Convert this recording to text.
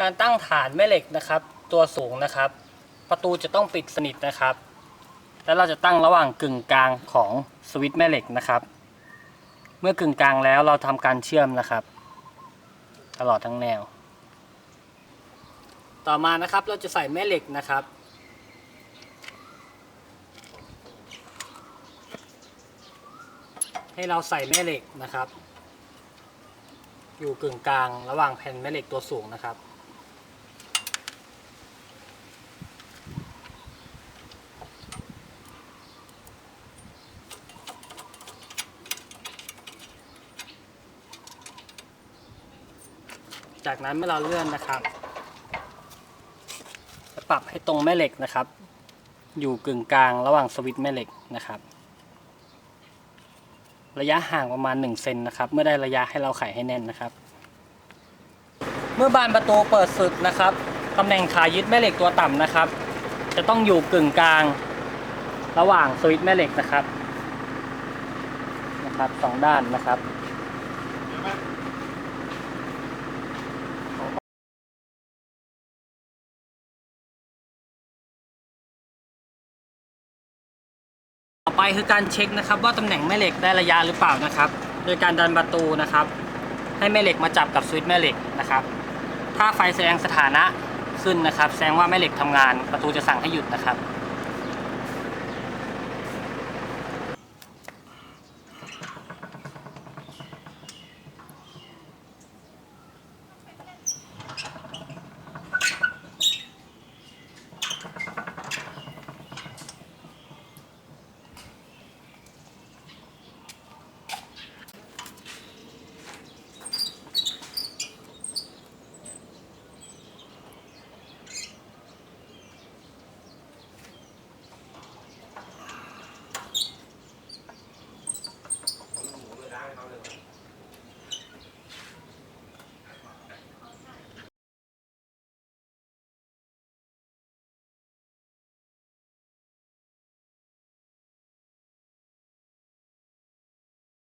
การตั้งฐานแม่เหล็กนะครับ ตัวสูงนะครับ ประตูจะต้องปิดสนิทนะครับ แล้วเราจะตั้งระหว่างกึ่งกลางของสวิตช์แม่เหล็กนะครับ เมื่อกึ่งกลางแล้วเราทำการเชื่อมนะครับ ตลอดทั้งแนว ต่อมานะครับเราจะใส่แม่เหล็กนะครับให้เราใส่แม่เหล็กนะครับ อยู่กึ่งกลางระหว่างแผ่นแม่เหล็กตัวสูงนะครับ จากนั้นเมื่อเราเลื่อนนะครับ จะปรับให้ตรงแม่เหล็กนะครับ อยู่กึ่งกลางระหว่างสวิตช์แม่เหล็กนะครับ ระยะห่างประมาณ1เซนนะครับ เมื่อได้ระยะให้เราไขให้แน่นนะครับ เมื่อบานประตูเปิดสุดนะครับตำแหน่งขายึดแม่เหล็กตัวต่ำนะครับ จะต้องอยู่กึ่งกลาง ระหว่างสวิตช์แม่เหล็กนะครับนะครับสองด้านนะครับ ไปคือการเช็คนะครับ ว่าตำแหน่งแม่เหล็กได้ระยะหรือเปล่านะครับ โดยการดันประตูนะครับ ให้แม่เหล็กมาจับกับสวิตช์แม่เหล็กนะครับ ถ้าไฟแสดงสถานะขึ้นนะครับ แสดงว่าแม่เหล็กทำงาน ประตูจะสั่งให้หยุดนะครับ